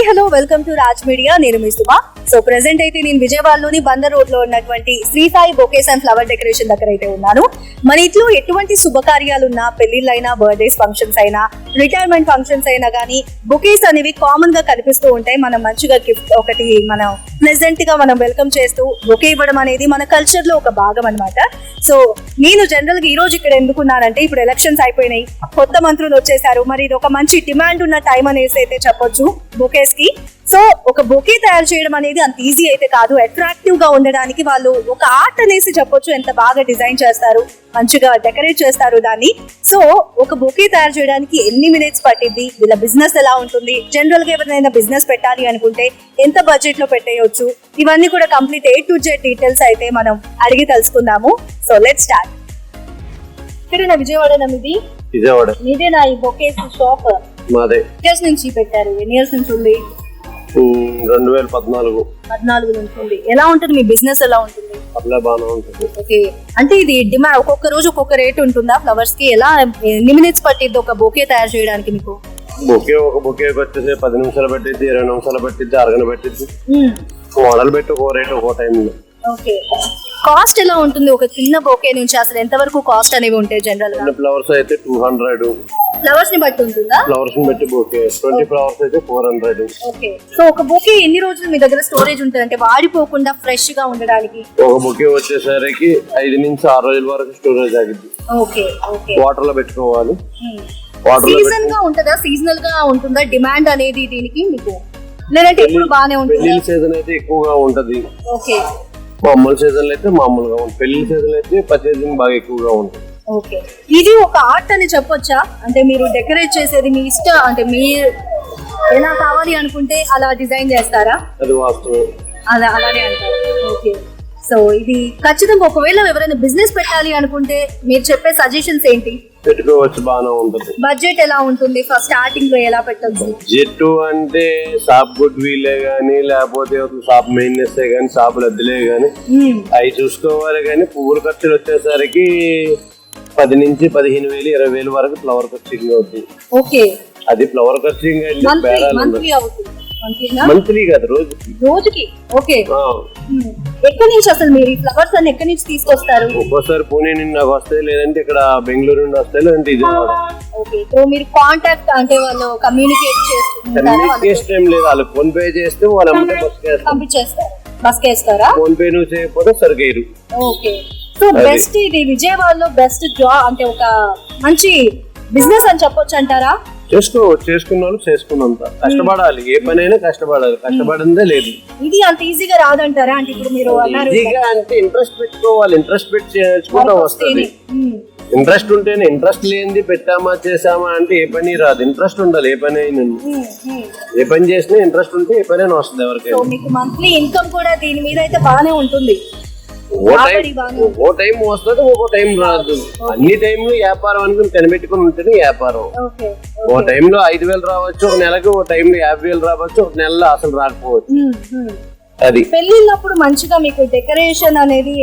Hi hello welcome to Raj media. నేను మీ సుమా. So present అయితే నేను విజయవాడలోని బందర్ రోడ్లో ఉన్నటువంటి Sri Sai bouquets and flower decoration దగ్గర అయితే ఉన్నాను. మన ఇంట్లో ఎటువంటి శుభకార్యాలున్నా పెళ్ళిళ్ళైనా బర్త్డేస్ ఫంక్షన్స్ అయినా రిటైర్మెంట్ ఫంక్షన్స్ అయినా కానీ బొకేస్ అనేవి కామన్గా కనిపిస్తూ ఉంటాయి. మనం మంచిగా గిఫ్ట్ ఒకటి మనం ప్లెజెంట్గా మనం వెల్కమ్ చేస్తూ బొకే ఇవ్వడం అనేది మన కల్చర్లో ఒక భాగం అనమాట సో నేను జనరల్గా ఈ రోజు ఇక్కడ ఎందుకున్నానంటే ఇప్పుడు ఎలక్షన్స్ అయిపోయినాయి. కొత్త మంత్రులు వచ్చేసారు. మరి ఇది ఒక మంచి డిమాండ్ ఉన్న టైం అనేసి అయితే చెప్పొచ్చు బొకేస్కి. సో ఒక బొకే తయారు చేయడం అనేది అంత ఈజీ అయితే కాదు. అట్రాక్టివ్గా ఉండడానికి వాళ్ళు ఒక ఆర్ట్ అనేసి చెప్పొచ్చు. ఎంత బాగా డిజైన్ చేస్తారు మంచిగా డెకరేట్ చేస్తారు దాన్ని. సో ఒక బొకే తయారు చేయడానికి ఎన్ని మినిట్స్ పట్టింది వీళ్ళ బిజినెస్ ఎలా ఉంటుంది? జనరల్గా ఎవరైనా బిజినెస్ పెట్టాలి అనుకుంటే ఎంత బడ్జెట్లో పెట్టేయొచ్చు? ఇవన్నీ కూడా complete A to Z details అయితే మనం అడిగి తెలుసుకుందాము. సో లెట్ స్టార్ట్ ఇక్కడ నా విజయవాడ. మీది విజయవాడ మీదేనా ఈ బొకేస్ షాప్. మాదే. ఇయర్స్ నుంచి పెట్టారు. ఎన్ని ఇయర్స్ నుంచి ఉంది? రెండు వేల పద్నాలుగు. పద్నాలుగు నుంచి ఉంది. ఎలా ఉంటుంది? మీ బిజినెస్ ఎలా ఉంటుంది? ఓకే. అంటే ఇది డిమాండ్ ఒక్కొక్క రోజు ఒక్కొక్క రేట్ ఉంటుందా? ఫ్లవర్స్కి ఎలా ఎన్ని మినిట్స్ పట్టిద్ది ఒక బొకే తయారు చేయడానికి మీకు? బొకే ఒక బొకే వచ్చేసి పది నిమిషాలు పెట్టిద్ది ఇరవై నిమిషాలు పెట్టిద్ది అరగన పెట్టిద్ది. మోడల్ పెట్టి ఒక రేటు ఒక టైంలో. ఓకే. కాస్ట్ ఎలా ఉంటుంది? ఒక చిన్న బొకే నుంచి అసలు ఎంత వరకు కాస్ట్ అనేవి ఉంటాయి జనరల్గా? ఫ్లవర్స్ అయితే టూ హండ్రెడ్. ఫ్లవర్స్ని బట్టి ఉంటుందా? ఫ్లవర్స్ పెట్టి బొకే. ట్వంటీ ఫ్లవర్స్ అయితే ఫోర్ హండ్రెడ్ ఓకే. సో ఒక బొకే ఎన్ని రోజులు మీ దగ్గర స్టోరేజ్ ఉంటుంది? అంటే వాడిపోకుండా ఫ్రెష్గా ఉండడానికి? ఒక బొకే వచ్చేసరికి ఐదు నుంచి ఆరు రోజుల వరకు స్టోరేజ్ ఆగిద్ది. Okay okay. వాటర్లో పెట్టుకోవాలి. వాటర్ సీజన్గా ఉంటుందా? సీజనల్గా ఉంటుందా? డిమాండ్ అనేది దీనికి మీకు లేదంటే ఎప్పుడు బాగానే ఉంటుందా. పెళ్ళి సీజన్ అయితే ఎక్కువగా ఉంటది. ఓకే. మామూలు సీజన్ అయితే మామూలుగా ఉంటుంది. పెళ్ళి సీజన్ అయితే పర్చేసింగ్ బాగా ఎక్కువగా ఉంటుంది. ఓకే. ఇది ఒక ఆర్ట్ అని చెప్పొచ్చా? అంటే మీరు డెకరేట్ చేసేది మీ ఇష్టం అంటే మీ ఎలా కావాలి అనుకుంటే అలా డిజైన్ చేస్తారా? అది వాస్తవం. అలా అలానే అంటారు. ఓకే. సో ఇది ఖచ్చితంగా ఒకవేళ ఎవరైనా బిజినెస్ పెట్టాలి అనుకుంటే మీరు చెప్పే సజెషన్స్ ఏంటి? పెట్టుకోవచ్చు బాగానే ఉంటుంది. బడ్జెట్ ఎలా ఉంటుంది? ఫస్ట్ స్టార్టింగ్లో ఎలా పెట్టచ్చు? జెట్టు అంటే షాప్ గుడ్ వీలే గానీ లేకపోతే షాప్ మెయిన్నెస్ గానీ షాప్ లద్దులే గానీ అవి చూసుకోవాలి కానీ పువ్వుల ఖర్చులు వచ్చేసరికి పది నుంచి పదిహేను వేలు ఇరవై వేలు వరకు ఫ్లవర్ ఖర్చింగ్ అవుతుంది ఓకే. అది ఫ్లవర్ ఖర్చింగ్ బేరాలు మంత్లీ కాదు రోజుకి. రోజుకి? ఓకే. ఎక్కడి నుంచి అసలు మీరు ఈ ఫ్లవర్స్ అన్ని ఎక్కడి నుంచి తీసుకొస్తారు? ఒక్కోసారి పూణే నుండి నాకు వస్తాయి లేదంటే ఇక్కడ బెంగళూరు నుండి వస్తాయి లేదంటే విజయవాడ ఓకే. సో మీరు కాంటాక్ట్ అంటే వాళ్ళు కమ్యూనికేట్ వాళ్ళకి కమ్యూనికేషన్ ఏం లేదు వాళ్ళు ఫోన్ పే చేస్తే వాళ్ళు పంపించేస్తారు. బస్ వేస్తారా? ఫోన్ పే నువ్వు చేయకపోతే సరిగేరు ఓకే. సో బెస్ట్ ఇది విజయవాడలో బెస్ట్ జాబ్ అంటే ఒక మంచి బిజినెస్ అని చెప్పొచ్చు అంటారా? చేసుకో చేసుకున్న వాళ్ళు చేసుకున్నంత కష్టపడాలి. ఏ పనైనా కష్టపడాలి. కష్టపడిందే లేదు. ఇది అంత ఈజీగా రాదంటారా? అంటే ఇప్పుడు మీరు అన్నారు ఈజీగా అంటే ఇంట్రెస్ట్ పెట్టుకోవాలి. ఇంట్రెస్ట్ పెట్టి చేసుకుంటా వస్తుంది. ఇంట్రెస్ట్ ఉంటేనే ఇంట్రెస్ట్ లేనిది పెట్టామా చేసామా అంటే ఏ పని రాదు. ఇంట్రెస్ట్ ఉండాలి ఏ పని అయినా. ఏ పని చేసినా ఇంట్రెస్ట్ ఉంటే ఏ పని అయినా వస్తుంది ఎవరికైనా. మీకు మంత్లీ ఇన్కమ్ కూడా దీని మీద అయితే బాగానే ఉంటుంది. ఓ టైం ఓ టైం వస్తుంది ఒక్కో టైం రాదు. అన్ని టైంలో వ్యాపారం అనుకుని కనిపెట్టుకుని ఉంటేనే వ్యాపారం. ఓ టైంలో ఐదు వేలు రావచ్చు ఒక నెలకు ఓ టైంలో యాభై వేలు రావచ్చు ఒక నెలలో అసలు రాకపోవచ్చు. అది. పెళ్ళిళ్ళప్పుడు మంచిగా మీకు డెకరేషన్ అనేది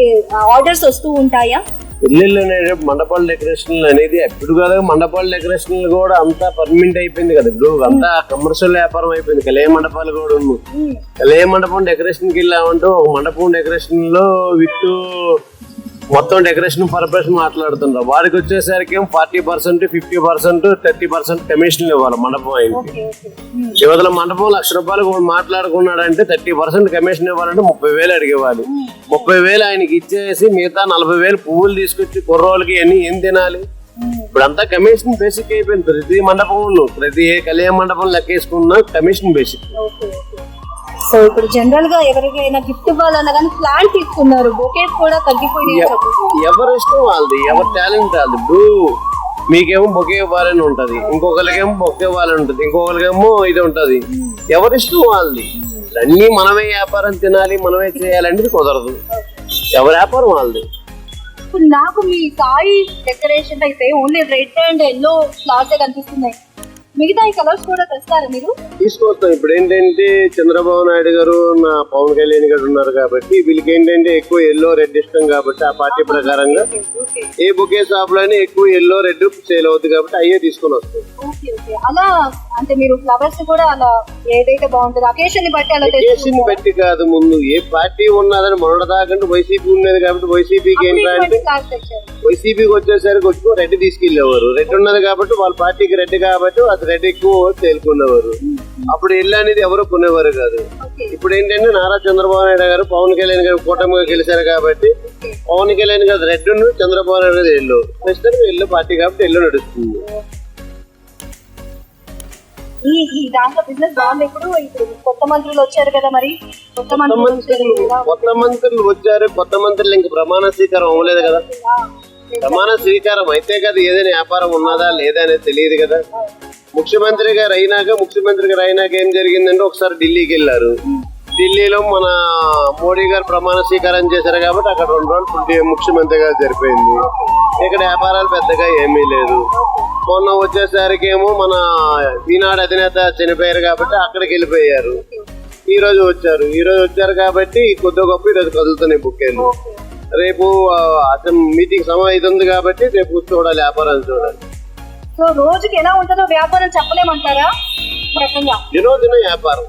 ఆర్డర్స్ వస్తూ ఉంటాయా? పెళ్ళిళ్ళు అనేది మండపాల డెకరేషన్ అనేది ఎప్పుడు కదా మండపాల డెకరేషన్ కూడా అంతా పర్మనెంట్ అయిపోయింది కదా. ఇప్పుడు అంతా కమర్షియల్ వ్యాపారం అయిపోయింది. కలే మండపాలు కూడా కలే మండపం డెకరేషన్కి వెళ్ళామంటే ఒక మండపం డెకరేషన్లో విత్ మొత్తం డెకరేషన్ పర్పస్ మాట్లాడుతుంటారు వాడికి వచ్చేసరికి forty percent fifty percent thirty percent commission ఇవ్వాలి మండపం ఉమ్, యువతల మండపం లక్ష రూపాయలు మాట్లాడుకున్నాడంటే థర్టీ పర్సెంట్ కమిషన్ ఇవ్వాలంటే ముప్పై వేలు అడిగేవాలి ముప్పై వేలు ఆయనకి ఇచ్చేసి మిగతా నలభై వేలు పువ్వులు తీసుకొచ్చి కుర్రోళ్ళకి అన్ని ఏం తినాలి? ఉమ్. ఇప్పుడంతా కమిషన్ బేసిక్ అయిపోయింది. ప్రతి మండపం ప్రతి ఏ కళ్యాణ మండపం లెక్కేసుకున్నా కమిషన్ బేసిక్ సో ఇప్పుడు జనరల్గా ఎవరికైనా గిఫ్ట్ ఇవ్వాలన్నా కానీ ప్లాన్ తీసుకున్నారు. బొకేస్ కూడా చెప్పొచ్చు. ఎవరి ఇష్టం వాళ్ళది? ఎవరి టాలెంట్ వాళ్ళది? ఇప్పుడు మీకేమో బొకే ఇవ్వాలని ఉంటది. ఇంకొకరికేమో బొకే ఇవ్వాలని ఉంటది. ఇంకొకరికేమో ఇది ఉంటది. ఎవరి ఇష్టం వాళ్ళది? అన్ని మనమే వ్యాపారం తినాలి మనమే చేయాలంటే కుదరదు. ఎవరి వ్యాపారం వాళ్ళది? ఇప్పుడు నాకు మీ సాయి డెకరేషన్ అయితే only red and yellow flowers కనిపిస్తున్నాయి. మిగతా ఈ కలర్స్ కూడా తెస్తారా మీరు? తీసుకొస్తాం. ఇప్పుడు ఏంటంటే చంద్రబాబు నాయుడు గారు నా పవన్ కళ్యాణ్ గారు ఉన్నారు కాబట్టి వీళ్ళకి ఏంటంటే ఎక్కువ ఎల్లో రెడ్ ఇష్టం కాబట్టి ఆ పార్టీ ప్రకారంగా ఏ బొకే షాప్లోనే ఎక్కువ ఎల్లో రెడ్ సేల్ అవుతుంది కాబట్టి అయ్యే తీసుకొని వస్తాం. Okay okay. అలా అంటే మీరు ఫ్లవర్స్ కూడా అలా ఏదైతే బాగుంటుందో అకేషన్ని బట్టి అలా తెచ్చుకుంటారా? పెట్టి కాదు ముందు. ఏ పార్టీ ఉన్నదని మొన్నటి దాకంటే వైసీపీ ఉన్నది కాబట్టి వైసీపీకి ఏంటంటే వైసీపీకి వచ్చేసరికి వచ్చి రెడ్ తీసుకెళ్ళేవారు రెడ్ ఉన్నది కాబట్టి వాళ్ళ పార్టీకి రెడ్ కాబట్టి అది రెడ్ ఎక్కువ తేలుకునేవారు. అప్పుడు ఇల్లు అనేది ఎవరు కొనేవారు కాదు. ఇప్పుడు ఏంటంటే నారా చంద్రబాబు నాయుడు గారు పవన్ కళ్యాణ్ గారు కూటమిగా గెలిచారు కాబట్టి పవన్ కళ్యాణ్ గారు రెడ్ చంద్రబాబు నాయుడు గారు ఎల్లు ప్రస్తుతం ఎల్లు పార్టీ కాబట్టి ఎల్లు నడుస్తుంది. ఈ ఈ దాంట్లో బిజినెస్ బాగుంది ఇప్పుడు. ఇప్పుడు కొత్త మంత్రులు వచ్చారు కదా మరి. కొత్త మంత్రులు. కొత్త మంత్రులు వచ్చారు. కొత్త మంత్రులు ఇంక ప్రమాణ స్వీకారం అవ్వలేదు కదా. ప్రమాణ స్వీకారం అయితే కదా ఏదైనా వ్యాపారం ఉన్నదా లేదా అనేది తెలియదు కదా. ముఖ్యమంత్రి గారు అయినాక ముఖ్యమంత్రి గారు అయినాక ఏం జరిగిందంటే ఒకసారి ఢిల్లీకి వెళ్ళారు. ఢిల్లీలో మన మోడీ గారు ప్రమాణ స్వీకారం చేశారు కాబట్టి అక్కడ రెండు రోజులు ఫుల్ ముఖ్యమంత్రి గారు జరిపోయింది ఇక్కడ వ్యాపారాలు పెద్దగా ఏమీ లేదు. మొన్న వచ్చేసరికి ఏమో మన ఈనాడు అధినేత చనిపోయారు కాబట్టి అక్కడికి వెళ్ళిపోయారు. ఈ రోజు వచ్చారు. ఈ రోజు వచ్చారు కాబట్టి కొద్ది గొప్ప ఈరోజు కదులుతున్నాయి బుక్కేళ్ళు రేపు అతను మీటింగ్ సమయం ఉంది కాబట్టి రేపు చూడాలి వ్యాపారాలు చూడాలి. సో రోజుకి ఎలా ఉంటుందో వ్యాపారం చెప్పలేమంటారా? ఒక రకంగా వ్యాపారం.